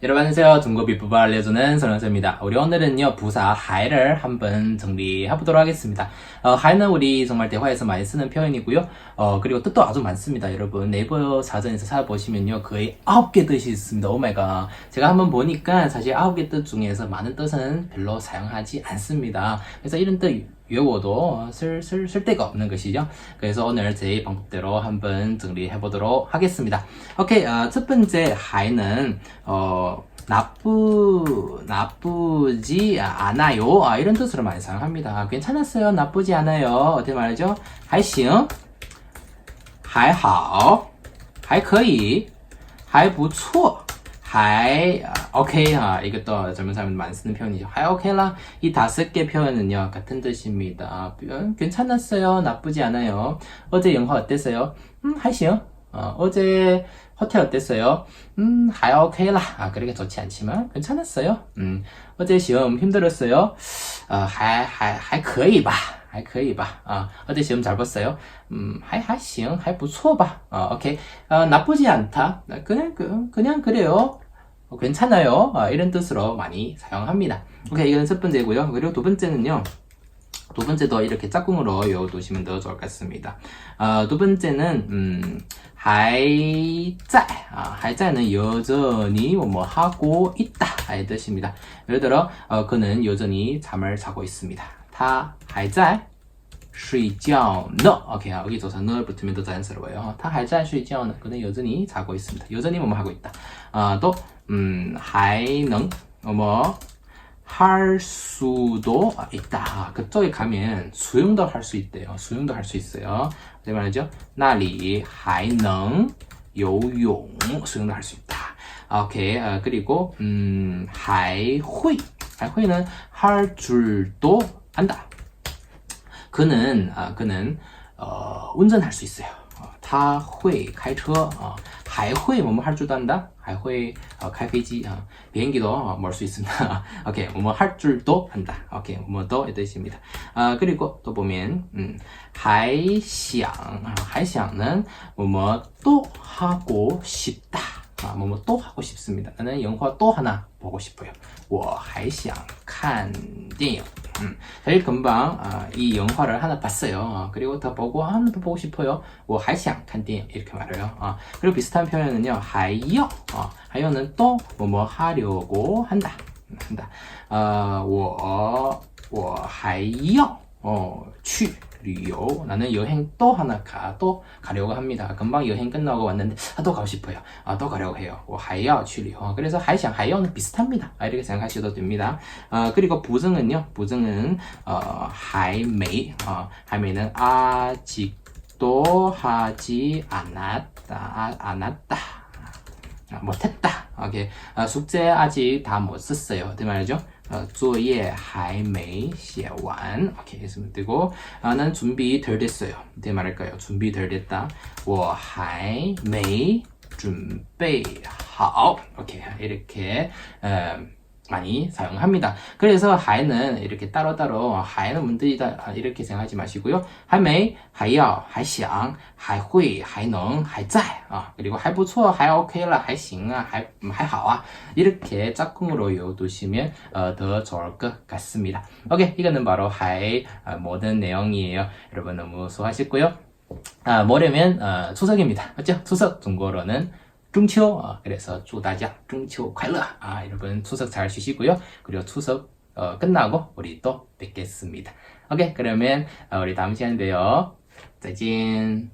여러분 안녕하세요. 중国비법을 알려주는 설원서입니다. 우리 오늘은요 부사 하이를 한번 정리해보도록 하겠습니다. 어, 하이는 우리 정말 대화에서 많이 쓰는 표현이고요. 어, 그리고 뜻도 아주 많습니다. 여러분 네이버 사전에서 찾아보시면요 거의 아홉 개 뜻이 있습니다. 오메가 제가 한번 보니까 사실 아홉 개뜻 중에서 많은 뜻은 별로 사용하지 않습니다. 그래서 이런 뜻 외워도 쓸, 쓸, 쓸 데가 없는 것이죠. 그래서 오늘 제 방법대로 한번 정리해 보도록 하겠습니다. 오케이, 어, 첫 번째 하이는 어, 나쁘 나쁘지 않아요. 아, 이런 뜻으로 많이 사용합니다. 괜찮았어요. 나쁘지 않아요. 어떻게 말하죠? 还行,还好,还可以,还不错,还 okay 하 이것도 젊은 사람들 많이 쓰는 표현이죠. 하 okay lah 이 다섯 개 표현은요 같은 뜻입니다. 아, 괜찮았어요, 나쁘지 않아요. 어제 영화 어땠어요? 음, 하시요. 어, 어제 호텔 어땠어요? 음, 하야 오케이라. 아, 그렇게 좋지 않지만 괜찮았어요. 음, 어제 시험 힘들었어요? 어, 하이 하이 하이 거의 봐. 하이 거의 봐. 어, 어제 시험 잘 봤어요? 음, 하이 하이 시험 하이 부소 봐. 어, 오케이. 어, 나쁘지 않다. 네, 그냥 그, 그냥 그래요. 어, 괜찮아요. 아, 이런 뜻으로 많이 사용합니다. 오케이, 이건 첫 번째고요. 그리고 두 번째는요. 두 번째도 이렇게 짝꿍으로 외워두시면 더 좋을 것 같습니다. 아, 두 번째는 음, 还在 아, 还在는 여전히 뭐뭐 하고 있다 이 뜻입니다. 예를 들어 어, 그는 여전히 잠을 자고 있습니다. 他还在睡觉呢. 오케이, 아, 여기 조사 너 붙으면 더 자연스러워요. 他还在睡觉呢. 그는 여전히 자고 있습니다. 여전히 뭐뭐 하고 있다. 아, 또 음, 还能 뭐뭐 할 수도 있다. 그쪽에 가면 수영도 할 수 있대요. 수영도 할 수 있어요. 어떻게 말하죠? 那里还能游泳. 수영도 할 수 있다. 아, 오케이. 아, 그리고 음, 还会. 还会는 할 줄도 안다. 그는 아, 그는 어, 운전할 수 있어요. 어, 他会开车 어, 还会 뭐뭐 할 줄도 안다. 还会 어, 开飞机 어, 비행기도 어, 몰수 있습니다. 오케이 뭐뭐 할 줄도 안다. 오케이 뭐도 이 뜻입니다. 아 그리고 또 보면 음, 还想 아, 还想는 뭐뭐 또 하고 싶다. 아, 뭐뭐 또 하고 싶습니다. 나는 영화 또 하나 보고 싶어요. 我还想看电影. 음, 사실 금방 아, 이 영화를 하나 봤어요. 어, 그리고 더 보고 아, 하나 더 보고 싶어요. 我还想看电影 이렇게 말해요. 어, 그리고 비슷한 표현은요. 还要 어, 还要는 또 뭐뭐 하려고 한다. 한다. 어, 我我还要 어, 去 旅游 나는 여행 또 하나 가, 또 가려고 합니다. 금방 여행 끝나고 왔는데 아, 또 가고 싶어요. 아, 또 가려고 해요. 我还要去旅游 그래서 还想 还要는 비슷합니다. 아, 이렇게 생각하셔도 됩니다. 아, 그리고 부정은요. 부정은 어, 还没 어, 还没는 아직도 하지 않았다. 아, 않았다. 아, 못했다. 오케이. 아, 숙제 아직 다 못 썼어요. 어떻게 말이죠? 어, 作业还没写完. 오케이. 했으면 되고, 아, 난 준비 덜 됐어요. 어떻게 말할까요? 준비 덜 됐다. 我还没准备好. 오케이. 이렇게, 에, 많이 사용합니다. 그래서 하이는 이렇게 따로따로 하이는 문들이다 이렇게 생각하지 마시고요. 하메이, 하이야, 하이샹, 하이후이, 하이농, 하이자 아, 어, 그리고 하이부초, 하이오케이라, 하이싱아, 하이하와 이렇게 짝꿍으로 외워두시면 어, 더 좋을 것 같습니다. 오케이, 이거는 바로 하이 어, 모든 내용이에요. 여러분 너무 수고하셨고요. 아, 뭐냐면 어, 추석입니다. 맞죠? 추석 중고로는 中秋 어, 그래서 祝大家中秋快乐 아, 여러분 추석 잘 쉬시고요. 그리고 추석 어, 끝나고 우리 또 뵙겠습니다. 오케이, 그러면 어, 우리 다음 시간에 봬요. 再见.